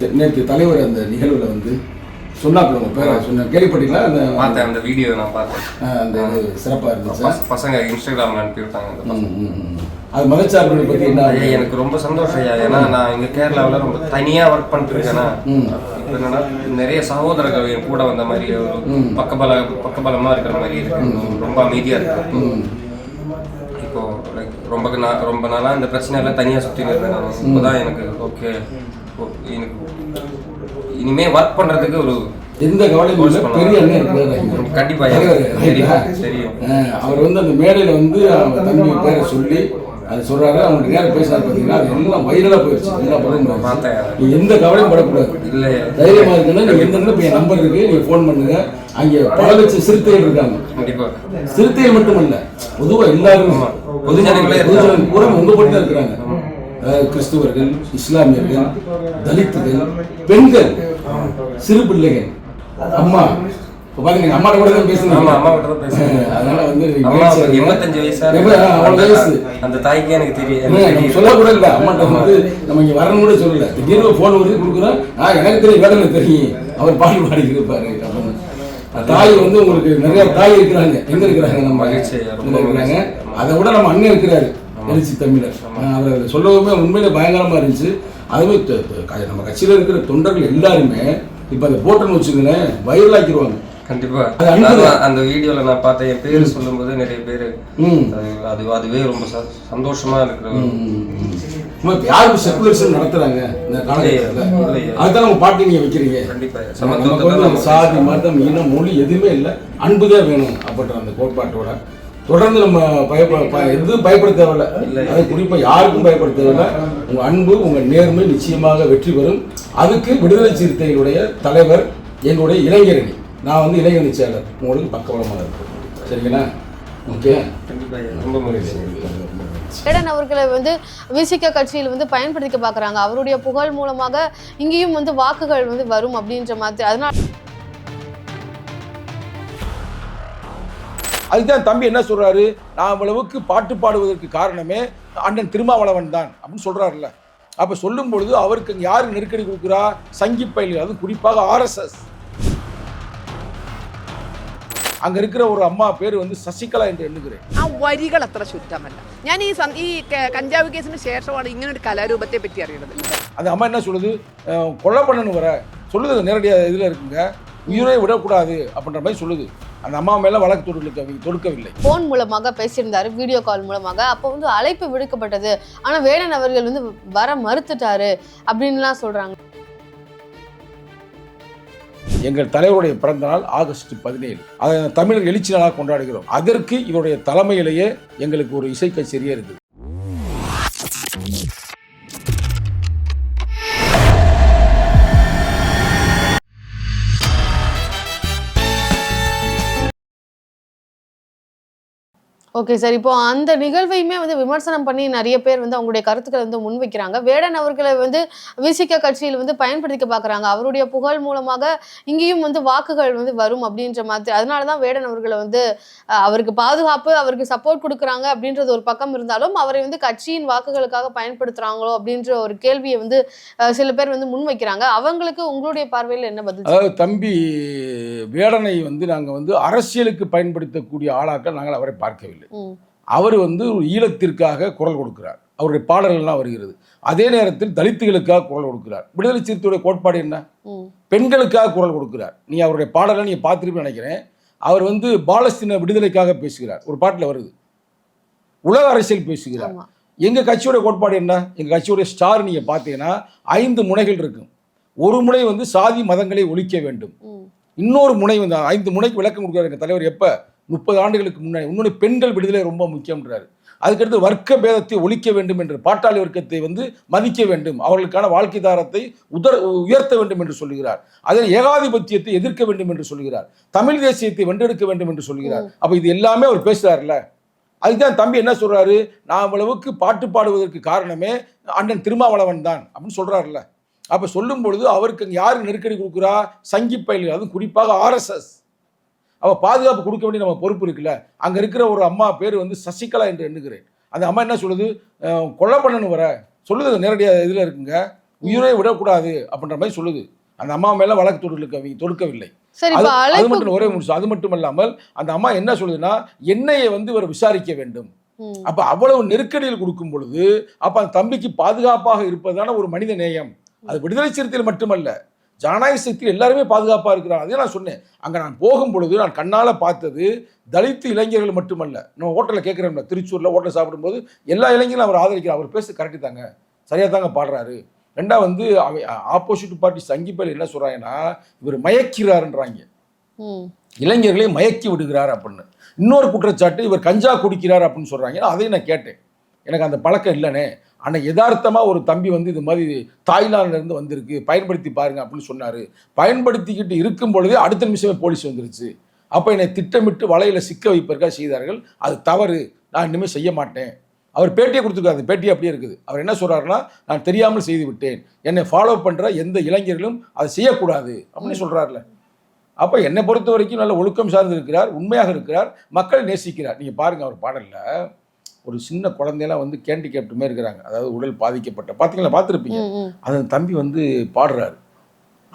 நேற்று தலைவர் அந்த நிகழ்வுல வந்து சொன்னாப்புல உங்க பேரை. சொன்ன கேள்விப்பட்டீங்களா? அந்த பார்த்தேன் அந்த வீடியோ நான் பார்த்தேன். அந்த இது சிறப்பா இருந்துச்சு. பச- பசங்க இன்ஸ்டாகிராம்ல அனுப்பி விட்டாங்க அந்த ம், ம், ம். அது மதச்சார்பு பத்தி என்ன எனக்கு ரொம்ப சந்தோஷம் ஐயா. ஏன்னா நான் இங்க கேரளாவில் ரொம்ப தனியா ஒர்க் பண்ணிட்டு இருக்கேன்னா. இப்போ என்னன்னா நிறைய சகோதரர்கள் என் கூட வந்த மாதிரி பக்கபல பக்கபலமா இருக்கிற மாதிரி இருக்கு. ரொம்ப அமைதியா இருக்கு. இப்போ லைக் ரொம்ப நா- ரொம்ப நாளா இந்த பிரச்சனை எல்லாம் தனியா சுத்தி இருந்தேன். நான் இப்போதான் எனக்கு ஓகே இனிமே ஒர்க் பண்றதுக்கு ஒரு எந்த கவலையும் பெரிய அண்ணன். கண்டிப்பா? தெரியும். அவர் வந்து அந்த மேடையில வந்து அவங்க தம்பி பேரை சொல்லி அது சொல்றாரு. அவங்க நேரம் பேசினார் பார்த்தீங்கன்னா அது எல்லாம் வைரலா போயிடுச்சு எல்லா படம் பார்த்தேன். நீ எந்த கவலையும் படக்கூடாது. இல்லை தைரியமா இருக்குன்னா நீங்க எந்த என் நம்பர் இருக்கு. நீங்க ஃபோன் பண்ணுங்க. அங்கே பல லட்சம் சிறுத்தைகள் இருக்காங்க. கண்டிப்பா. சிறுத்தைகள் மட்டும் இல்ல பொதுவா எல்லாரும் பொதுஜனங்களே பொதுஜனங்கள் பூரா உங்க பட்டு தான் இருக்கிறாங்க. கிறிஸ்துவர்கள் இஸ்லாமியர்கள் தலித்துகள் பெண்கள் சிறு பிள்ளைகள் அம்மா. இப்ப பாருங்க அம்மா கூட தான் ஆமா அம்மா கிட்ட தான் பேசுறேன் அஹ் அதனால வந்து. எண்பத்தஞ்சு வயசா அவ்வளவு வயசு. அந்த தாய்க்கு எனக்கு தெரியும். சொல்ல கூட இல்ல அம்மாட்ட வந்து நம்ம இங்க வரணும் கூட சொல்லல. திடீர்னு போன் வருது கொடுக்குறோம். ஆ எனக்கு தெரியும் வேலை தெரியும். அவர் பாட்டு பாடிக்கிட்டு இருப்பாரு. தாய் வந்து உங்களுக்கு நிறைய தாய் இருக்கிறாங்க. எங்க இருக்கிறாங்க நம்ம. இருக்கிறாங்க. அதை விட நம்ம அண்ணன் இருக்கிறாரு. எழுச்சி தமிழர். அவர் சொல்லவுமே உண்மையில பயங்கரமா இருந்துச்சு. அதுவே நம்ம கட்சியில இருக்கிற தொண்டர்கள் எல்லாருமே இப்ப அதை போட்டோன்னு வச்சுங்களேன் வைரல் ஆக்கிடுவாங்க கண்டிப்பா அந்த வீடியோல நான் பார்த்தேன். என் பேரு சொல்லும்போது நிறைய பேரு அது- அது அதுவே ரொம்ப சந்தோஷமா இருக்கிற யாருக்கு செக்குலரிசம் நடத்துறாங்க. அதுதான் நம்ம பாட்டு நீங்க வைக்கிறீங்க. கண்டிப்பா. சாதி மதம் இனம் மொழி எதுவுமே இல்லை. அன்புதான் வேணும் அப்படின்ற அந்த கோட்பாட்டோட தொடர்ந்து நம்ம பயப்பட எதுவும் பயப்பட தேவையில்ல. அது குறிப்பா யாருக்கும் பயப்பட தேவையில்ல. உங்க அன்பு உங்க நேர்மை நிச்சயமாக வெற்றி பெறும். அதுக்கு விடுதலை சிறுத்தைகளுடைய தலைவர் எங்களுடைய இளைஞரணி. நான் வந்து இளைஞரணி செயலர். உங்களுக்கு பக்கபலமாக இருக்கும். சரிங்களா? ஓகே? ரொம்ப அவர்களை வந்து விசிக கட்சியில் வந்து பயன்படுத்திக்க பார்க்குறாங்க. அவருடைய புகழ் மூலமாக இங்கேயும் வந்து வாக்குகள் வந்து வரும் அப்படின்ற மாதிரி. அதனால அதுதான் தம்பி என்ன சொல்றாரு நான் அவ்வளவுக்கு பாட்டு பாடுவதற்கு காரணமே அண்ணன் திருமாவளவன் தான் அப்படின்னு சொல்றாருல்ல அப்ப சொல்லும் பொழுது அவருக்கு அங்க யாரு நெருக்கடி கொடுக்குறா சங்கி பயில்கள் அதுவும் குறிப்பாக ஆர்எஸ்எஸ் அங்க இருக்கிற ஒரு அம்மா பேர் வந்து சசிகலா என்று எண்ணுகிறேன் ആ വരികൾ അത്ര ശുദ്ധമല്ല ഞാൻ ഈ സം- ഈ ക- കഞ്ചാവ് കേസിന് ശേഷമാണ് ഇങ്ങനെ ഒരു കലാരൂപത്തെ പറ്റി അറിയുന്നത് அந்த அம்மா என்ன சொல்லுது அஹ், கொலை பண்ணணும் வர சொல்லுது நேரடியாக இதில் இருக்குங்க உயிரை விடக்கூடாது அப்படின்ற மாதிரி சொல்லுது. அந்த அம்மா மேல வழக்கு தொடுக்க தொடுக்கவில்லை. ஃபோன் மூலமாக பேசியிருந்தாரு வீடியோ கால் மூலமாக. அப்போ வந்து அழைப்பு விடுக்கப்பட்டது. ஆனா வேடன் அவர்கள் வந்து வர மறுத்துட்டாரு அப்படின்லாம் சொல்றாங்க. எங்கள் தலைவருடைய பிறந்த நாள் ஆகஸ்ட் பதினேழு. அதை தமிழர் எழுச்சி நாளாக கொண்டாடுகிறோம். அதற்கு இவருடைய தலைமையிலேயே எங்களுக்கு ஒரு இசை கச்சேரியே இருக்குது ஓகே சார் இப்போ அந்த நிகழ்வையுமே வந்து விமர்சனம் பண்ணி நிறைய பேர் வந்து அவங்களுடைய கருத்துக்களை வந்து முன்வைக்கிறாங்க. வேடன் அவர்களை வந்து விசிக கட்சியில் வந்து பயன்படுத்திக்க பார்க்குறாங்க. அவருடைய புகழ் மூலமாக இங்கேயும் வந்து வாக்குகள் வந்து வரும் அப்படின்ற மாதிரி. அதனால தான் வேடன் அவர்களை வந்து அவருக்கு பாதுகாப்பு அவருக்கு சப்போர்ட் கொடுக்குறாங்க அப்படின்றது ஒரு பக்கம் இருந்தாலும் அவரை வந்து கட்சியின் வாக்குகளுக்காக பயன்படுத்துகிறாங்களோ அப்படின்ற ஒரு கேள்வியை வந்து சில பேர் வந்து முன்வைக்கிறாங்க. அவங்களுக்கு உங்களுடைய பார்வையில் என்ன பதில் அதாவது தம்பி வேடனை வந்து நாங்கள் வந்து அரசியலுக்கு பயன்படுத்தக்கூடிய ஆளாக்க நாங்கள் அவரை பார்க்கவில்லை. அவர் வந்து ஈழத்திற்காக குரல் கொடுக்கிறார். அவருடைய பாடல்கள்லாம் வருகிறது. அதே நேரத்தில் தலித்துகளுக்காக குரல் கொடுக்கிறார். விடுதலை சிறுத்தையுடைய கோட்பாடு என்ன? பெண்களுக்காக குரல் கொடுக்கிறார். நீ அவருடைய பாடலை நீங்கள் பார்த்துருப்பீங்கன்னு நினைக்கிறேன். அவர் வந்து பாலஸ்தீன விடுதலைக்காக பேசுகிறார். ஒரு பாட்டில் வருது. உலக அரசியல் பேசுகிறார். ஆமா. எங்க கட்சியோட கோட்பாடு என்ன? எங்க கட்சியோட ஸ்டார் நீங்க பார்த்தீங்கன்னா ஐந்து முனைகள் இருக்கும். ஒரு முனை வந்து சாதி மதங்களை ஒழிக்க வேண்டும். இன்னொரு முனை வந்து ஐந்து முனைக்கு விளக்கம் கொடுக்குறாரு எங்க தலைவர். எப்ப? முப்பது ஆண்டுகளுக்கு முன்னாடி இன்னொன்று பெண்கள் விடுதலை ரொம்ப முக்கியம்ன்றாரு. அதுக்கடுத்து வர்க்க பேதத்தை ஒழிக்க வேண்டும் என்று பாட்டாளி வர்க்கத்தை வந்து மதிக்க வேண்டும் அவர்களுக்கான வாழ்க்கை தாரத்தை உதர் உயர்த்த வேண்டும் என்று சொல்லுகிறார். அதே ஏகாதிபத்தியத்தை எதிர்க்க வேண்டும் என்று சொல்லுகிறார். தமிழ் தேசியத்தை வென்றெடுக்க வேண்டும் என்று சொல்லுகிறார். அப்ப இது எல்லாமே அவர் பேசுறாருல்ல? அதுதான் தம்பி என்ன சொல்றாரு? நான் அவ்வளவுக்கு பாட்டு பாடுவதற்கு காரணமே அண்ணன் திருமாவளவன் தான் அப்படின்னு சொல்றாருல்ல. அப்ப சொல்லும் பொழுது அவருக்கு யாரு நெருக்கடி கொடுக்குறா? சங்கி பயில்கள் அதுவும் குறிப்பாக ஆர்எஸ்எஸ் அவ பாதுகாப்பு கொடுக்க வேண்டிய நம்ம பொறுப்பு இருக்குல்ல. அங்க இருக்கிற ஒரு அம்மா பேர் வந்து சசிகலா என்று எண்ணுகிறேன். அந்த அம்மா என்ன சொல்லுது? கொலை பண்ணணும் வர. சொல்லுது நேரடியாக இதில் இருக்குங்க. உயிரை விடக்கூடாது அப்படின்ற மாதிரி சொல்லுது. அந்த அம்மா மேல வழக்கு தொடுக்க தொடுக்கவில்லை. அது மட்டும் ஒரே முடிச்சு அது மட்டும் இல்லாமல் அந்த அம்மா என்ன சொல்லுதுன்னா என்னையை வந்து இவர் விசாரிக்க வேண்டும். அப்ப அவ்வளவு நெருக்கடியில் கொடுக்கும் பொழுது அப்ப அந்த தம்பிக்கு பாதுகாப்பாக இருப்பதான ஒரு மனித நேயம். அது விடுதலை சிறுத்தையில் மட்டுமல்ல. ஜனநாயக சக்தியில் எல்லாருமே பாதுகாப்பாக இருக்கிறாங்க. அதே நான் சொன்னேன். அங்கே நான் போகும் பொழுது நான் கண்ணால் பார்த்தது தலித்து இளைஞர்கள் மட்டுமல்ல. நம்ம ஹோட்டலில் கேட்குறோம்ல திருச்சூரில் ஹோட்டல் சாப்பிடும்போது எல்லா இளைஞர்களும் அவர் ஆதரிக்கிறார் அவர் பேச கரெக்டு தாங்க. சரியாக தாங்க பாடுறாரு. ரெண்டா வந்து ஆப்போசிட் பார்ட்டி சங்கிப்பல் என்ன சொல்கிறாங்கன்னா இவர் மயக்கிறாருன்றாங்க. இளைஞர்களை மயக்கி விடுகிறார் அப்படின்னு. இன்னொரு குற்றச்சாட்டு இவர் கஞ்சா குடிக்கிறார் அப்படின்னு சொல்றாங்க. அதையும் நான் கேட்டேன். எனக்கு அந்த பழக்கம் இல்லைனே. ஆனால் யதார்த்தமாக ஒரு தம்பி வந்து இது மாதிரி தாய்லாந்துலேருந்து வந்திருக்கு பயன்படுத்தி பாருங்க அப்படின்னு சொன்னார். பயன்படுத்திக்கிட்டு இருக்கும் பொழுதே அடுத்த நிமிஷமே போலீஸ் வந்துருச்சு. அப்போ என்னை திட்டமிட்டு வலையில் சிக்க வைப்பதற்காக செய்தார்கள். அது தவறு. நான் இனிமேல் செய்ய மாட்டேன். அவர் பேட்டியை கொடுத்துருக்காரு. அந்த பேட்டி அப்படியே இருக்குது. அவர் என்ன சொல்கிறாருன்னா நான் தெரியாமல் செய்து விட்டேன். என்னை ஃபாலோ பண்ணுற எந்த இளைஞர்களும் அதை செய்யக்கூடாது. அப்படின்னு சொல்கிறாருல அப்போ என்னை பொறுத்த வரைக்கும் நல்ல ஒழுக்கம் சார்ந்து இருக்கிறார் உண்மையாக இருக்கிறார் மக்களை நேசிக்கிறார். நீங்கள் பாருங்கள் அவர் பாடலில். ஒரு சின்ன குழந்தையெல்லாம் வந்து கேண்டி கேப்டுமே இருக்கிறாங்க. அதாவது உடல் பாதிக்கப்பட்ட. பார்த்தீங்களா பார்த்துருப்பீங்க. அந்த தம்பி வந்து பாடுறாரு.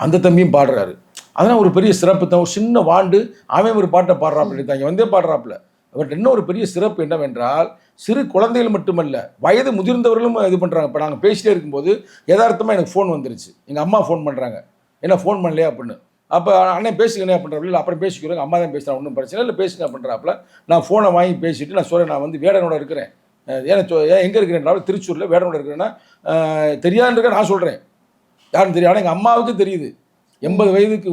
அந்த தம்பியும் பாடுறாரு. அதெல்லாம் ஒரு பெரிய சிறப்பு தான். ஒரு சின்ன வாண்டு அவன் ஒரு பாட்டை பாடுறாப்புல தாங்க வந்தே பாடுறாப்புல. இன்னும் ஒரு பெரிய சிறப்பு என்னவென்றால் சிறு குழந்தைகள் மட்டுமல்ல வயது முதிர்ந்தவர்களும் இது பண்ணுறாங்க இப்போ நாங்கள் பேசிட்டே இருக்கும்போது யதார்த்தமாக எனக்கு ஃபோன் வந்துருச்சு. எங்கள் அம்மா ஃபோன் பண்ணுறாங்க என்ன ஃபோன் பண்ணலையா? அப்படின்னு. அப்போ அண்ணன் பேசுகிறேன் அப்படின்றப்ப இல்லை அப்புறம் பேசிக்கிறோம். அம்மா தான் பேசுகிறேன் ஒன்றும் பிரச்சனை இல்லை. பேசுங்க அப்படின்றாப்புல நான் ஃபோனை வாங்கி பேசிவிட்டு நான் சொல்கிறேன் நான் வந்து வேடனோட இருக்கிறேன். ஏன்னா சொ- ஏன் எங்கே இருக்கிறேன் திருச்சூரில் வேடனோட இருக்கிறேன்னா தெரியாதுன்ற நான் சொல்கிறேன் யாருன்னு தெரியும் ஆனால் எங்கள் அம்மாவுக்கு தெரியுது. எண்பது வயதுக்கு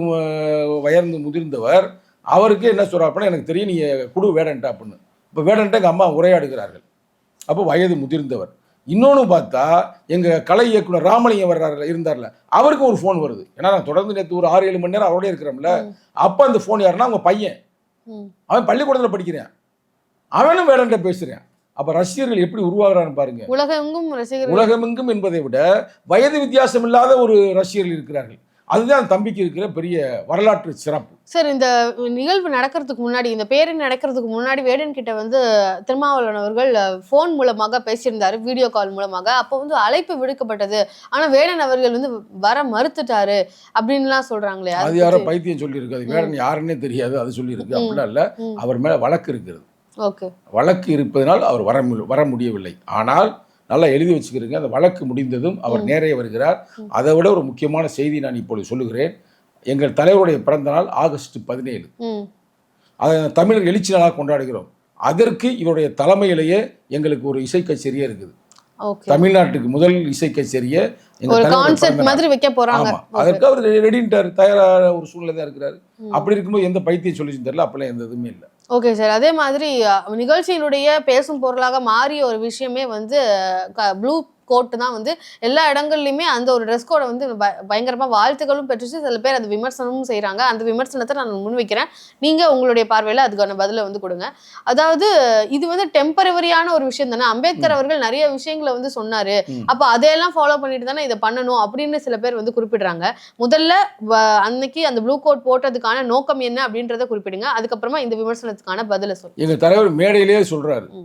வயர்ந்து முதிர்ந்தவர் அவருக்கு என்ன சொல்கிறாப்புன்னா எனக்கு தெரியும் நீ குடு வேடன்ட்டா அப்படின்னு. இப்போ வேடன்ட்ட எங்கள் அம்மா உரையாடுகிறார்கள். அப்போ வயது முதிர்ந்தவர். இன்னொன்று பார்த்தா எங்கள் கலை இயக்குனர் ராமலிங்கம் வர்றாரு இருந்தார்ல அவருக்கு ஒரு ஃபோன் வருது. ஏன்னா நான் தொடர்ந்து நேற்று ஒரு ஆறு ஏழு மணி நேரம் அவரோட இருக்கிறோம்ல அப்போ அந்த ஃபோன் யாருன்னா அவங்க பையன். அவன் பள்ளிக்கூடத்தில் படிக்கிறேன். அவனும் வேடன்ட்ட பேசுகிறேன் அப்போ ரசிகர்கள் எப்படி உருவாகிறான்னு பாருங்க. உலகெங்கும் ரசிகர்கள் உலகமெங்கும் என்பதை விட வயது வித்தியாசம் இல்லாத ஒரு ரசிகர்கள் இருக்கிறார்கள். அதுதான் தம்பிக்கு இருக்கிற பெரிய வரலாற்று சிறப்பு. சார் இந்த நிகழ்வு நடக்கிறதுக்கு முன்னாடி இந்த பேரணி நடக்கிறதுக்கு முன்னாடி வேடன் கிட்ட வந்து திருமாவளவன் அவர்கள் ஃபோன் மூலமாக பேசியிருந்தாரு வீடியோ கால் மூலமாக. அப்போ வந்து அழைப்பு விடுக்கப்பட்டது. ஆனா வேடன் அவர்கள் வந்து வர மறுத்துட்டாரு அப்படின்லாம் சொல்றாங்களே அதை யாரோ பத்தி- பைத்தியம் சொல்லியிருக்கு அது வேற யாருன்னே தெரியாது அது சொல்லியிருக்கு. அப்படிலாம் இல்லை. அவர் மேலே வழக்கு இருக்கிறது ஓகே. வழக்கு இருப்பதனால் அவர் வர வர முடியவில்லை. ஆனால் நல்லா எழுதி வச்சுக்கிறீங்க. அந்த வழக்கு முடிந்ததும் அவர் நேரே வருகிறார். அதை விட ஒரு முக்கியமான செய்தி நான் இப்பொழுது சொல்லுகிறேன். எங்கள் தலைவருடைய பிறந்த நாள் ஆகஸ்ட் பதினேழு. அதை தமிழர் எழுச்சி நாளாக கொண்டாடுகிறோம். அதற்கு இவருடைய தலைமையிலேயே எங்களுக்கு ஒரு இசை கச்சேரியே இருக்குது. தமிழ்நாட்டுக்கு முதல் இசை கச்சேரியை அதற்கு அவர் ரெடின்ட்டார் தயாரான ஒரு சூழ்நிலை தான் இருக்கிறாரு. அப்படி இருக்கும்போது எந்த பைத்தியம் சொல்லி தெரியல. அப்பெல்லாம் எந்த இதுவுமே இல்லை. ஓகே சார் அதே மாதிரி நிகழ்ச்சியினுடைய பேசும் பொருளாக மாறிய ஒரு விஷயமே வந்து க ப்ளூ கோட் தான் வந்து எல்லா இடங்கள்லையுமே அந்த ஒரு ட்ரெஸ் கோடை வந்து ப- பயங்கரமா வாழ்த்துக்களும் பெற்றுச்சு. சில பேர் அது விமர்சனமும் செய்றாங்க. அந்த விமர்சனத்தை நான் முன்வைக்கிறேன். நீங்க உங்களுடைய பார்வையில அதுக்கான பதிலை வந்து கொடுங்க. அதாவது இது வந்து டெம்பரவரியான ஒரு விஷயம் தானே. அம்பேத்கர் அவர்கள் நிறைய விஷயங்களை வந்து சொன்னாரு. அப்ப அதையெல்லாம் ஃபாலோ பண்ணிட்டு தானே இதை பண்ணணும் அப்படின்னு சில பேர் வந்து குறிப்பிடுறாங்க. முதல்ல அன்னைக்கு அந்த ப்ளூ கோட் போட்டதுக்கான நோக்கம் என்ன அப்படின்றத குறிப்பிடுங்க. அதுக்கப்புறமா இந்த விமர்சனத்துக்கான பதிலை சொல்லுங்க. எங்க தலைவர் மேடையிலேயே சொல்றாரு. ம்.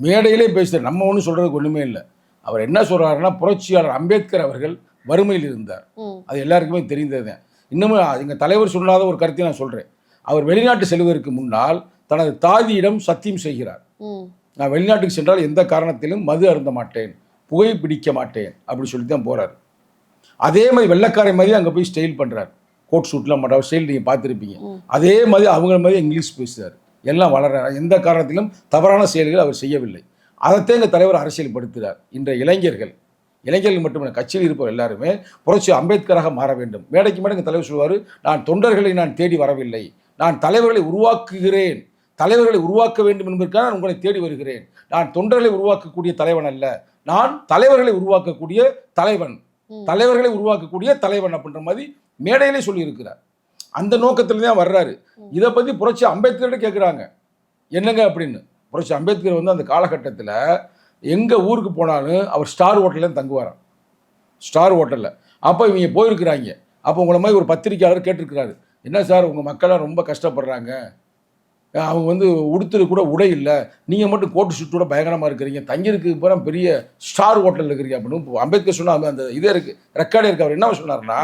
மேடையிலே பேசுறாரு நம்ம ஒன்றும் சொல்றதுக்கு ஒண்ணுமே இல்லை. அவர் என்ன சொல்றாருன்னா புரட்சியாளர் அம்பேத்கர் அவர்கள் வறுமையில் இருந்தார். அது எல்லாருக்குமே தெரிந்ததுதான் இன்னமும் எங்கள் தலைவர் சொல்லாத ஒரு கருத்தை நான் சொல்கிறேன் அவர் வெளிநாட்டு செல்வதற்கு முன்னால் தனது தாதியிடம் சத்தியம் செய்கிறார். நான் வெளிநாட்டுக்கு சென்றால் எந்த காரணத்திலும் மது அருந்த மாட்டேன். புகை பிடிக்க மாட்டேன். அப்படி சொல்லி தான் போகிறார் அதே மாதிரி வெள்ளைக்காரை மாதிரி அங்கே போய் ஸ்டைல் பண்ணுறார் கோட் ஷூட்லாம் பண்ணுறார் ஸ்டைல் நீங்கள் பார்த்துருப்பீங்க. அதே மாதிரி அவங்க மாதிரி இங்கிலீஷ் பேசுகிறார் எல்லாம் வளர்றார் எந்த காரணத்திலும் தவறான செயல்கள் அவர் செய்யவில்லை. அதைத்தான் எங்கள் தலைவர் அரசியல்படுத்துகிறார் இன்றைய இளைஞர்கள் இளைஞர்கள் மட்டுமல்ல கட்சியில் இருப்பவர் எல்லாருமே புரட்சி அம்பேத்கராக மாற வேண்டும். மேடைக்கு மேடை எங்கள் தலைவர் சொல்வார் நான் தொண்டர்களை நான் தேடி வரவில்லை. நான் தலைவர்களை உருவாக்குகிறேன். தலைவர்களை உருவாக்க வேண்டும் என்பதற்காக நான் உங்களை தேடி வருகிறேன். நான் தொண்டர்களை உருவாக்கக்கூடிய தலைவன் அல்ல. நான் தலைவர்களை உருவாக்கக்கூடிய தலைவன். தலைவர்களை உருவாக்கக்கூடிய தலைவன் அப்படின்ற மாதிரி மேடையிலே சொல்லியிருக்கிறார். அந்த நோக்கத்தில் தான் வர்றாரு இதை பற்றி புரட்சி அம்பேத்கர்கிட்ட கேட்குறாங்க என்னங்க அப்படின்னு. புரட்சி அம்பேத்கர் வந்து அந்த காலகட்டத்தில் எங்கே ஊருக்கு போனாலும் அவர் ஸ்டார் ஹோட்டலில் தங்குவாராம். ஸ்டார் ஹோட்டலில். அப்போ இவங்க போயிருக்கிறாங்க. அப்போ உங்களை மாதிரி ஒரு பத்திரிக்கையாளர் கேட்டிருக்கிறாரு. என்ன சார் உங்கள் மக்கள்லாம் ரொம்ப கஷ்டப்படுறாங்க. அவங்க வந்து உடுத்துறது கூட உடை இல்லை. நீங்கள் மட்டும் கோட்டு சுட்டோட பயங்கரமாக இருக்கிறீங்க. தங்கியிருக்கு பூரா பெரிய ஸ்டார் ஹோட்டலில் இருக்கிறீங்க அப்படின்னு இப்போ அம்பேத்கர் சொன்னால் அந்த இதே இருக்குது ரெக்கார்டே இருக்கு. அவர் என்ன சொன்னார்னா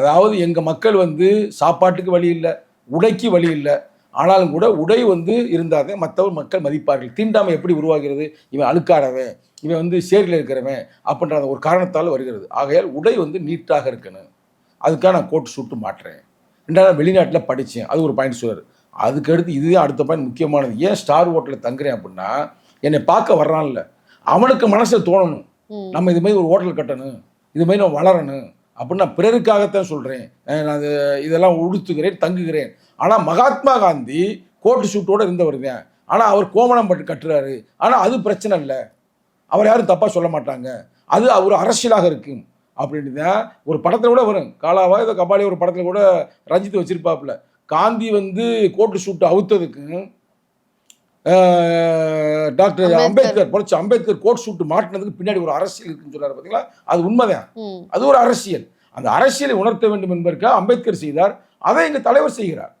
அதாவது எங்கள் மக்கள் வந்து சாப்பாட்டுக்கு வழி இல்லை உடைக்கு வழி இல்லை ஆனாலும் கூட உடை வந்து இருந்தாதே மற்றவர் மக்கள் மதிப்பார்கள். தீண்டாமை எப்படி உருவாகிறது? இவன் அழுக்காடவன் இவன் வந்து சேரில் இருக்கிறவன் அப்படின்ற ஒரு காரணத்தால் வருகிறது. ஆகையால் உடை வந்து நீட்டாக இருக்கணும். அதுக்காக நான் கோட்டு சூட்டு மாட்டுறேன். ரெண்டாவது வெளிநாட்டில் படித்தேன் அது ஒரு பாயிண்ட் சொல்றாரு. அதுக்கு அடுத்து இதுதான் அடுத்த பாயிண்ட் முக்கியமானது. ஏன் ஸ்டார் ஹோட்டலில் தங்குறேன் அப்படின்னா என்னை பார்க்க வர்றான்ல. அவனுக்கு மனசில் தோணணும். நம்ம இது மாதிரி ஒரு ஹோட்டல் கட்டணும். இது மாதிரி நான் வளரணும் அப்படின்னு நான் பிறருக்காகத்தான் சொல்கிறேன் நான் அது இதெல்லாம் உடுத்துகிறேன் தங்குகிறேன். ஆனால் மகாத்மா காந்தி கோட்டு சூட்டோடு இருந்தவர் தான். ஆனால் அவர் கோமணம் பட்டு கட்டுறாரு. ஆனால் அது பிரச்சனை இல்லை. அவர் யாரும் தப்பாக சொல்ல மாட்டாங்க. அது ஒரு அரசியலாக இருக்கும். அப்படின்னு தான் ஒரு படத்தில் கூட வரும். காலாவா ஏதோ கபாலி ஒரு படத்தில் கூட ரஞ்சித் வச்சிருப்பாப்புல. காந்தி வந்து கோட்டு சூட்டு அவுத்ததுக்கு அஹ், டாக்டர் அம்பேத்கர். புரட்சி அம்பேத்கர் கோட் சூட்டு மாட்டினதுக்கு பின்னாடி ஒரு அரசியல் இருக்குன்னு சொல்றாரு பார்த்தீங்களா அது உண்மைதான். அது ஒரு அரசியல். அந்த அரசியலை உணர்த்த வேண்டும் என்பதற்காக அம்பேத்கர் செய்தார். அதை எங்கள் தலைவர் செய்கிறார்.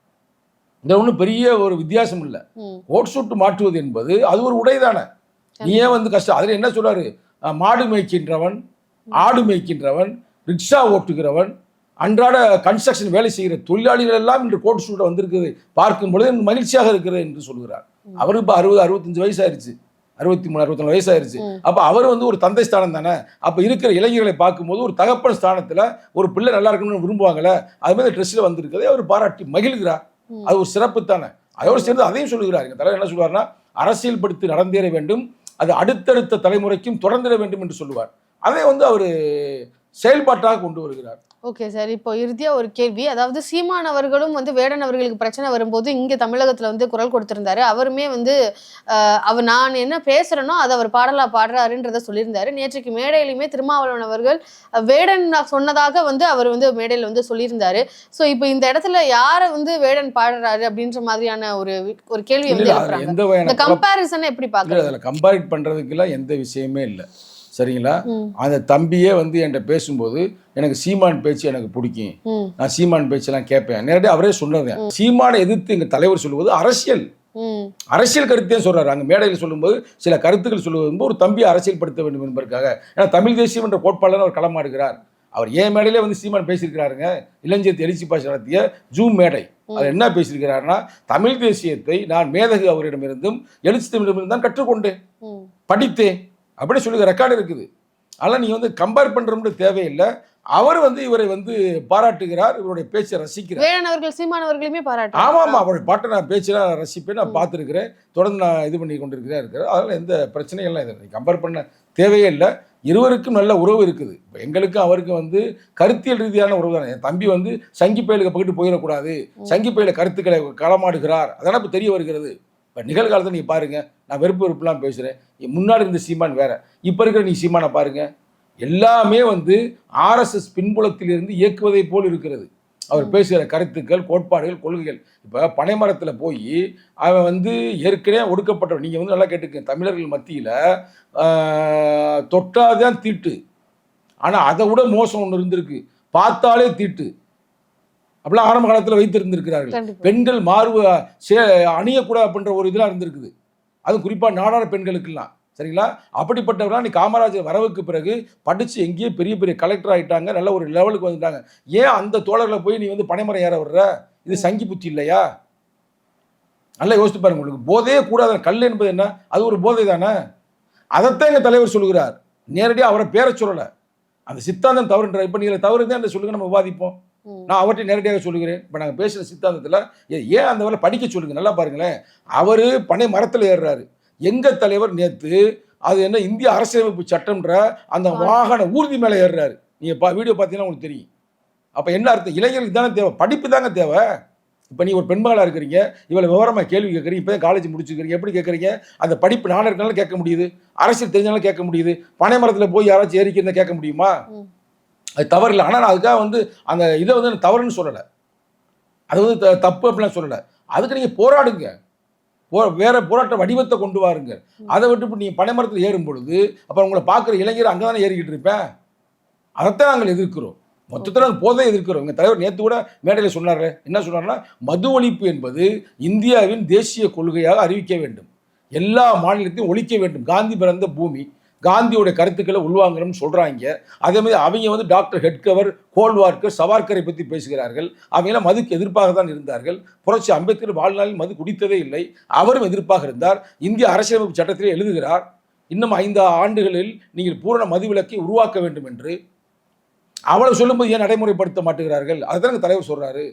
இந்த ஒன்றும் பெரிய ஒரு வித்தியாசம் இல்லை. கோட் சூட்டு மாற்றுவது என்பது அது ஒரு உடை தானே. நீ ஏன் வந்து கஷ்டம் அதில் என்ன சொல்றாரு? அஹ், மாடு மேய்க்கின்றவன் ஆடு மேய்க்கின்றவன் ரிக்ஷா ஓட்டுகிறவன் அன்றாட கன்ஸ்ட்ரக்ஷன் வேலை செய்கிற தொழிலாளிகள் எல்லாம் இன்று கோட் சூட்டை வந்திருக்கிறது பார்க்கும் பொழுது மகிழ்ச்சியாக இருக்கிறது என்று சொல்கிறார். அவரு இப்போ அறுபது அறுபத்தஞ்சு வயசாயிருச்சு. அறுபத்தி மூணு அறுபத்தி நாலு வயசாயிருச்சு. அப்போ அவர் வந்து ஒரு தந்தை ஸ்தானம் தானே. அப்போ இருக்கிற இளைஞர்களை பார்க்கும்போது ஒரு தகப்பன் ஸ்தானத்தில் ஒரு பிள்ளை நல்லா இருக்கணும்னு விரும்புவாங்கல்ல அது மாதிரி ட்ரெஸ்ஸில் வந்திருக்கதே அவர் பாராட்டி மகிழ்கிறார். அது ஒரு சிறப்பு தானே? அதோடு சேர்ந்து அதையும் சொல்லுகிறார். எங்கள் தலைவர் என்ன சொல்வார்னா அரசியல் படுத்தி நடந்தேற வேண்டும் அது அடுத்தடுத்த தலைமுறைக்கும் தொடர்ந்திட வேண்டும் என்று சொல்லுவார். அதை வந்து அவர் செயல்பாட்டாக கொண்டு வருகிறார். ஓகே சார் இப்போ இறுதியா ஒரு கேள்வி. அதாவது சீமான் அவர்களும் வந்து வேடன் அவர்களுக்கு பிரச்சனை வரும்போது இங்க தமிழகத்துல வந்து குரல் கொடுத்திருந்தாரு. அவருமே வந்து அவர் நான் என்ன பேசுறேனோ அதை அவர் பாடலா பாடுறாருன்றத சொல்லியிருந்தாரு. நேற்றுக்கு மேடையிலுமே திருமாவளவன் அவர்கள் வேடன் சொன்னதாக வந்து அவர் வந்து மேடையில் வந்து சொல்லியிருந்தாரு. ஸோ இப்போ இந்த இடத்துல யாரை வந்து வேடன் பாடுறாரு அப்படின்ற மாதிரியான ஒரு ஒரு கேள்வி வந்து கம்பாரிசனை எப்படி பாக்குறது கம்பேரிட் பண்ணுறதுக்கெல்லாம் எந்த விஷயமே இல்லை. சரிங்களா? அந்த தம்பியே வந்து என்கிட்ட பேசும்போது எனக்கு சீமான் பேச்சு எனக்கு பிடிக்கும். நான் சீமான் பேச்செல்லாம் கேட்பேன். நேரடியாக அவரே சொன்னது. சீமானை எதிர்த்து எங்கள் தலைவர் சொல்லுவது அரசியல். அரசியல் கருத்தையும் சொல்றாரு. அங்கே மேடையில் சொல்லும்போது சில கருத்துக்கள் சொல்லுவது ஒரு தம்பியை அரசியல்படுத்த வேண்டும் என்பதற்காக. ஏன்னா தமிழ் தேசியம் என்ற கோட்பாளர் அவர் களமாடுகிறார். அவர் ஏன் மேடையிலே வந்து சீமான் பேசியிருக்கிறாருங்க? இளஞ்சேத்தி எழுச்சி பாசி நடத்திய ஜூம் மேடை. அவர் என்ன பேசியிருக்கிறாருன்னா தமிழ் தேசியத்தை நான் மேதகு அவரிடமிருந்தும் எழுச்சி தமிழிடமிருந்து தான் கற்றுக்கொண்டேன். படித்தேன். அப்படி சொல்லி ரெக்கார்டு இருக்குது. அதனால் நீ வந்து கம்பேர் பண்ணுறோம்னு தேவையில்லை. அவர் வந்து இவரை வந்து பாராட்டுகிறார் இவருடைய பேச்சை ரசிக்கிறார். வேடன் அவர்கள் சீமான் அவர்களையுமே ஆமாம் பாராட்டு ஆமாம் அவருடைய பாட்டை நான் பேச்செல்லாம் ரசிப்பேன் நான் பார்த்துருக்கிறேன். தொடர்ந்து நான் இது பண்ணி கொண்டிருக்கிறேன் இருக்கிறேன். அதனால் எந்த பிரச்சனையும் இல்லை. இதில் கம்பேர் பண்ண தேவையே இல்லை. இருவருக்கும் நல்ல உறவு இருக்குது. இப்போ எங்களுக்கும் அவருக்கும் வந்து கருத்தியல் ரீதியான உறவு தானே. என் தம்பி வந்து சங்கி பயலுக்கு பக்கிட்டு போயிடக்கூடாது. சங்கி பயில கருத்துக்களை களமாடுகிறார். அதெல்லாம் இப்போ தெரிய வருகிறது. இப்போ நிகழ்காலத்தை நீ பாருங்க. நான் வெறுப்பு வெறுப்புலாம் பேசுகிறேன் முன்னாடி இருந்த சீமான் வேற. இப்போ இருக்கிற நீ சீமானை பாருங்க. எல்லாமே வந்து ஆர்எஸ்எஸ் பின்புலத்திலிருந்து இயக்குவதை போல் இருக்கிறது. அவர் பேசுகிற கருத்துக்கள் கோட்பாடுகள் கொள்கைகள். இப்போ பனைமரத்தில் போய் அவன் வந்து ஏற்கனவே ஒடுக்கப்பட்டவன். நீங்கள் வந்து நல்லா கேட்டுக்க தமிழர்கள் மத்தியில் தொட்டாதான் தீட்டு. ஆனால் அதை விட மோசம் ஒன்று இருந்திருக்கு. பார்த்தாலே தீட்டு. அப்படிலாம் ஆரம்ப காலத்தில் வைத்திருந்திருக்கிறார்கள். பெண்கள் மார்பு சே அணியக்கூடாது அப்படின்ற ஒரு இதெல்லாம் இருந்திருக்குது. அது குறிப்பாக நாடார பெண்களுக்கெல்லாம். சரிங்களா? அப்படிப்பட்டவர்களாம் நீ காமராஜர் வரவுக்கு பிறகு படித்து எங்கேயோ பெரிய பெரிய கலெக்டர் ஆகிட்டாங்க நல்ல ஒரு லெவலுக்கு வந்துட்டாங்க. ஏன் அந்த தோழர்களை போய் நீ வந்து பனைமரம் ஏற விடுற? இது சங்கி புத்தி இல்லையா? நல்லா யோசித்து பாருங்க உங்களுக்கு. போதையே கூடாது கல் என்பது என்ன? அது ஒரு போதை தானே? அதைத்தான் எங்கள் தலைவர் சொல்கிறார் நேரடியாக அவரை பேரை சொல்லலை. அந்த சித்தாந்தம் தவறுன்ற இப்போ நீங்கள் தவறு தான் சொல்லுங்க? நம்ம விவாதிப்போம். நான் அவர்கிட்ட நேரடியாக சொல்லுகிறேன். இப்போ நாங்கள் பேசுகிற சித்தாந்தத்தில் ஏன் அந்த வேலை படிக்க சொல்லுங்க? நல்லா பாருங்களேன். அவர் பனை மரத்தில் ஏறுறாரு. எங்கள் தலைவர் நேற்று அது என்ன இந்திய அரசியலமைப்பு சட்டம்ன்ற அந்த வாகன ஊர்தி மேலே ஏறுறாரு. நீங்கள் பா வீடியோ பார்த்தீங்கன்னா உங்களுக்கு தெரியும். அப்போ என்ன அர்த்தம்? இளைஞர்களுக்கு தானே தேவை. படிப்பு தாங்க தேவை. இப்போ நீ ஒரு பெண்மகளாக இருக்கிறீங்க. இவ்வளோ விவரமாக கேள்வி கேட்குறீங்க. இப்போ காலேஜ் முடிச்சுக்கிறீங்க எப்படி கேட்குறீங்க? அந்த படிப்பு நானும் இருக்கனால கேட்க முடியுது. அரசியல் தெரிஞ்சாலும் கேட்க முடியுது. பனை மரத்தில் போய் யாராச்சும் ஏறிக்கிறதா கேட்க முடியுமா. அது தவறு இல்லை ஆனால் நான் அதுக்காக வந்து அந்த இதை வந்து நான் தவறுன்னு சொல்லலை. அது வந்து த- தப்பு அப்படிலாம் சொல்லலை. அதுக்கு நீங்கள் போராடுங்க. போ வேற போராட்ட வடிவத்தை கொண்டு வாருங்க. அதை விட்டு இப்போ நீங்கள் பனைமரத்தில் ஏறும் பொழுது அப்புறம் உங்களை பார்க்குற இளைஞர் அங்கே தானே ஏறிக்கிட்டு இருப்பேன்? அதைத்தான் நாங்கள் எதிர்க்கிறோம். மொத்தத்தில் நாங்கள் போதை எதிர்க்கிறோம். எங்கள் தலைவர் நேற்று கூட மேடையில் சொன்னார்ல என்ன சொன்னார்னா மது ஒழிப்பு என்பது இந்தியாவின் தேசிய கொள்கையாக அறிவிக்க வேண்டும். எல்லா மாநிலத்தையும் ஒழிக்க வேண்டும். காந்தி பிறந்த பூமி காந்தியோட கருத்துக்களை உள்வாங்கணும்னு சொல்கிறாங்க அதே மாதிரி அவங்க வந்து டாக்டர் ஹெட்கவர் கோல்வார்க்கர் சவார்கரை பற்றி பேசுகிறார்கள். அவங்களாம் மதுக்கு எதிர்ப்பாக தான் இருந்தார்கள். புரட்சி அம்பேத்கர் வாழ்நாளில் மது குடித்ததே இல்லை. அவரும் எதிர்ப்பாக இருந்தார். இந்திய அரசியலமைப்பு சட்டத்திலே எழுதுகிறார் இன்னும் ஐந்து ஆண்டுகளில் நீங்கள் பூரண மதுவிலக்கை உருவாக்க வேண்டும் என்று. அவ்வளவு சொல்லும்போது ஏன் நடைமுறைப்படுத்த மாட்டுகிறார்கள் அதுதான் தலைவர் சொல்கிறாரு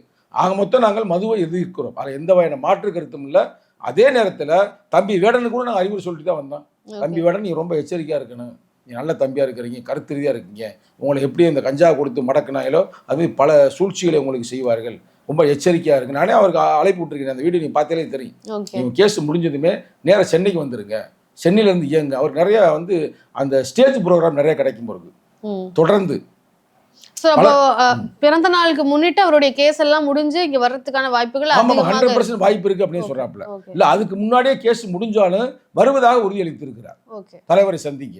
ஆக மொத்தம் நாங்கள் மதுவை எதிர்க்கிறோம். அதில் எந்த வகையான மாற்று கருத்தும் இல்லை. அதே நேரத்தில் தம்பி வேடனு கூட நாங்கள் அறிவுரை சொல்லிட்டு தான் வந்தோம். தம்பி வேடன் நீ ரொம்ப எச்சரிக்கையாக இருக்கணும். நீ நல்ல தம்பியாக இருக்கிறீங்க கருத்து ரீதியாக இருக்கீங்க. உங்களை எப்படி இந்த கஞ்சா கொடுத்து மடக்குனாங்களோ அது பல சூழ்ச்சிகளை உங்களுக்கு செய்வார்கள். ரொம்ப எச்சரிக்கையாக இருக்கு. நானே அவருக்கு அழைப்பு விட்டுருக்கேன் அந்த வீடியோ நீ பார்த்தாலே தெரியும். இவங்க கேஸ் முடிஞ்சதுமே நேரா சென்னைக்கு வந்துருங்க. சென்னையிலேருந்து இயங்க. அவர் நிறைய வந்து அந்த ஸ்டேஜ் ப்ரோக்ராம் நிறைய கிடைக்கும் பிறகு தொடர்ந்து. ஸோ அப்போ அஹ், பிறந்த நாளுக்கு முன்னிட்டு அவருடைய கேஸ் எல்லாம் முடிஞ்சு இங்க வர்றதுக்கான வாய்ப்புகள் ஆமாம் ஹண்ட்ரட் பர்சன்ட் வாய்ப்பு இருக்கு அப்படின்னு சொல்றாப்புல. இல்ல அதுக்கு முன்னாடியே கேஸ் முடிஞ்சாலும் வருவதாக உறுதியளித்திருக்கிறார். ஓகே தலைவரை சந்திக்க.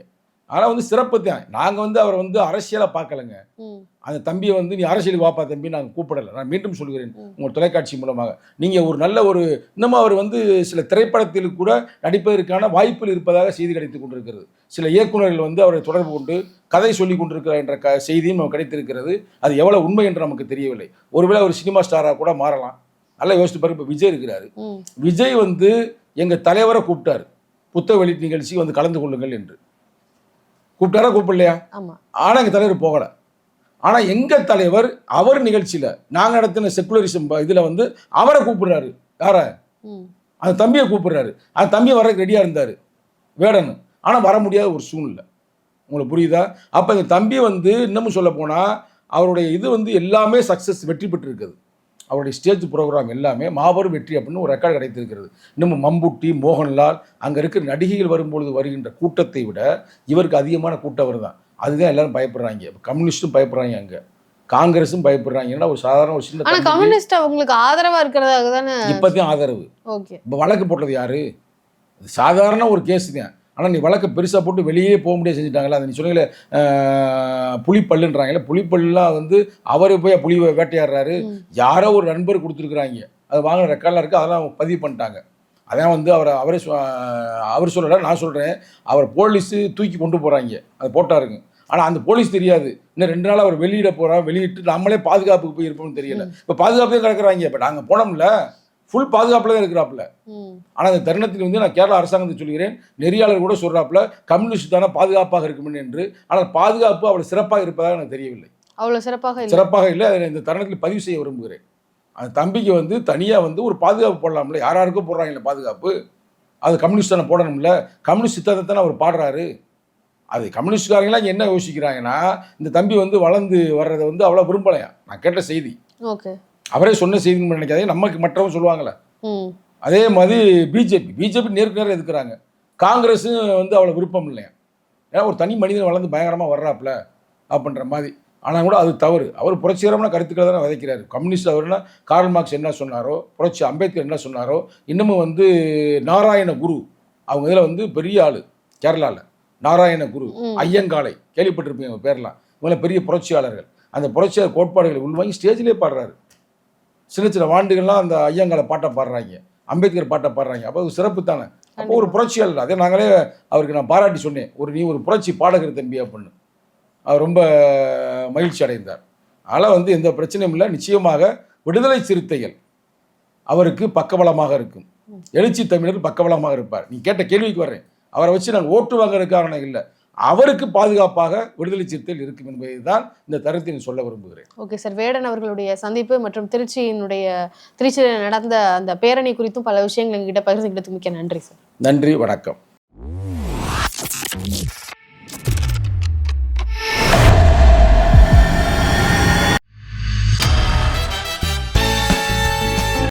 ஆனா வந்து சிறப்பு தான். நாங்க வந்து அவரை வந்து அரசியலா பார்க்கலங்க. ம். அந்த தம்பியை வந்து நீ அரசியலுக்கு வாப்பா தம்பி. நாங்கள் கூப்பிடல. நான் மீண்டும் சொல்கிறேன் ம். உங்கள் தொலைக்காட்சி மூலமாக. நீங்க ஒரு நல்ல ஒரு இன்னமும் அவர் வந்து சில திரைப்படத்தில் கூட நடிப்பதற்கான வாய்ப்பில் இருப்பதாக செய்தி கிடைத்துக் கொண்டிருக்கிறது. சில இயக்குனர்கள் வந்து அவரை தொடர்பு கொண்டு கதை சொல்லி கொண்டிருக்கிறார் என்ற க செய்தியும் நமக்கு கிடைத்திருக்கிறது. அது எவ்வளவு உண்மை என்று நமக்கு தெரியவில்லை. ஒருவேளை ஒரு சினிமா ஸ்டாராக கூட மாறலாம். நல்லா யோசித்து பாருங்க. இப்போ விஜய் இருக்கிறாரு. விஜய் வந்து எங்க தலைவரை கூப்பிட்டாரு. புத்தக வெளியீட்டு நிகழ்ச்சி வந்து கலந்து கொள்ளுங்கள் என்று. கூப்பிட்டாரா கூப்பிடலையா? ஆமா. ஆனா எங்க தலைவர் போகல. ஆனா எங்க தலைவர் அவர் நிகழ்ச்சியில நாங்க நடத்தின செக்குலரிசம் இதுல வந்து அவரை கூப்பிடுறாரு. யார? அந்த தம்பியை கூப்பிடுறாரு. அந்த தம்பி வர்றதுக்கு ரெடியா இருந்தாரு. வேடன். ஆனா வர முடியாத ஒரு சூழ்நிலை. உங்களுக்கு புரியுதா? அப்ப இந்த தம்பி வந்து இன்னமும் சொல்ல போனா அவருடைய இது வந்து எல்லாமே சக்சஸ் வெற்றி பெற்றிருக்குது. அவருடைய ஸ்டேஜ் ப்ரோக்ராம் எல்லாமே மாபெரும் வெற்றி அப்படின்னு ஒரு ரெக்கார்டு கிடைத்திருக்கிறது. இன்னமும் மம்புட்டி மோகன்லால் அங்கே இருக்கிற நடிகைகள் வரும்பொழுது வருகின்ற கூட்டத்தை விட இவருக்கு அதிகமான கூட்டம் வருதான். அதுதான் எல்லாரும் பயப்படுறாங்க. கம்யூனிஸ்ட்டும் பயப்படுறாங்க அங்கே. காங்கிரஸும் பயப்படுறாங்க. ஏன்னா ஒரு சாதாரண ஒரு சின்ன கம்யூனிஸ்ட் அவங்களுக்கு ஆதரவா இருக்கிறதாக தானே இப்போதையும் ஆதரவு. ஓகே. இப்போ வழக்கு போட்டது யாரு? சாதாரண ஒரு கேஸ் தான். ஆனால் நீ வழக்கை பெருசாக போட்டு வெளியே போக முடியாது செஞ்சுட்டாங்களா அது நீ சொன்னீங்களே ஆஹ், புலிப்பல்லுன்றாங்களே புலிப்பல்லாம் வந்து அவரு போய் புலி வேட்டையாடுறாரு. யாரோ ஒரு நண்பர் கொடுத்துருக்குறாங்க. அது வாங்கின ரெக்கார்ட்லாம் இருக்குது அதெல்லாம் பதிவு பண்ணிட்டாங்க. அதான் வந்து அவரை அவரே சொ- அவர் சொல்லல நான் சொல்கிறேன் அவர் போலீஸு தூக்கி கொண்டு போகிறாங்க அது போட்டாருங்க. ஆனால் அந்த போலீஸ் தெரியாது. இன்னும் ரெண்டு நாள் அவர் வெளியிட போகிறோம் வெளியிட்டு நம்மளே பாதுகாப்புக்கு போய் இருப்போம்னு தெரியல. இப்போ பாதுகாப்பே கிடக்குறாங்க. இப்போ நாங்கள் போனோம்ல. ஃபுல் பாதுகாப்பில் தான் இருக்கிறாப்புல ஆனால் அந்த தருணத்தில் வந்து நான் கேரளா அரசாங்கத்தை சொல்கிறேன். நெறியாளர் கூட சொல்கிறாப்புல கம்யூனிஸ்ட் தானே பாதுகாப்பாக இருக்கும் என்று. ஆனால் பாதுகாப்பு அவள் சிறப்பாக இருப்பதாக எனக்கு தெரியவில்லை. அவ்வளவு சிறப்பாக சிறப்பாக இல்லை. அதை இந்த தருணத்தில் பதிவு செய்ய விரும்புகிறேன். அந்த தம்பிக்கு வந்து தனியாக வந்து ஒரு பாதுகாப்பு போடலாம்ல. யார் யாருக்கும் போடுறாங்கல்ல பாதுகாப்பு. அது கம்யூனிஸ்ட் தானே போடணும்ல. கம்யூனிஸ்ட் சித்தாந்தத்தை தானே அவர் பாடுறாரு. அது கம்யூனிஸ்ட்காரங்களாம் என்ன யோசிக்கிறாங்கன்னா இந்த தம்பி வந்து வளர்ந்து வர்றதை வந்து அவ்வளோ விரும்பலையா? நான் கேட்ட செய்தி. ஓகே. அவரே சொன்ன செய்தின்னு நினைக்காதீங்க. நமக்கு மற்றவங்க சொல்லுவாங்களே அதே மாதிரி பிஜேபி பிஜேபி நேருக்கு நேரம் எதுக்குறாங்க? காங்கிரஸும் வந்து அவ்வளோ விருப்பம் இல்லையா? ஏன்னா ஒரு தனி மனிதன் வளர்ந்து பயங்கரமாக வர்றாப்புல அப்படின்ற மாதிரி. ஆனால் கூட அது தவறு. அவர் புரட்சிகரமான கருத்துக்களை தானே விதைக்கிறாரு. கம்யூனிஸ்ட் அவர்னா கார்ல் மார்க்ஸ் என்ன சொன்னாரோ புரட்சி அம்பேத்கர் என்ன சொன்னாரோ இன்னமும் வந்து நாராயண குரு அவங்க இதில் வந்து பெரிய ஆள் கேரளாவில் நாராயண குரு. ஐயங்காலை கேள்விப்பட்டிருப்பீங்க அவங்க பேர்லாம். இவங்க பெரிய புரட்சியாளர்கள். அந்த புரட்சியாளர் கோட்பாடுகளை உள்வாங்கி ஸ்டேஜ்லேயே பாடுறாரு. சின்ன சின்ன வாண்டுகள்லாம் அந்த ஐயங்காலை பாட்டை பாடுறாங்க. அம்பேத்கர் பாட்டை பாடுறாங்க. அப்போ சிறப்பு தானே? அப்போ ஒரு புரட்சியாளர் அதே நாங்களே அவருக்கு நான் பாராட்டி சொன்னேன். ஒரு நீ ஒரு புரட்சி பாடகர் தம்பி அப்படின்னு. அவர் ரொம்ப மகிழ்ச்சி அடைந்தார். அதனால் வந்து எந்த பிரச்சனையும் இல்லை. நிச்சயமாக விடுதலை சிறுத்தைகள் அவருக்கு பக்கபலமாக இருக்கும். எழுச்சி தமிழர் பக்கபலமாக இருப்பார். நீ கேட்ட கேள்விக்கு வர்றேன். அவரை வச்சு நாங்கள் ஓட்டு வாங்குறதுக்கு காரணம் இல்லை. அவருக்கு பாதுகாப்பாக விடுதலை சிறுத்தைகள் இருக்கும் என்பதை தான் இந்த தருணத்தை சொல்ல விரும்புகிறேன். ஓகே சார் வேடன் அவர்களுடைய சந்திப்பு மற்றும் திருச்சியினுடைய திருச்சியில் நடந்த அந்த பேரணி குறித்தும் பல விஷயங்கள் எங்ககிட்ட பகிர்ந்துக்கிட்டதுக்கு மிக்க நன்றி சார் நன்றி வணக்கம்.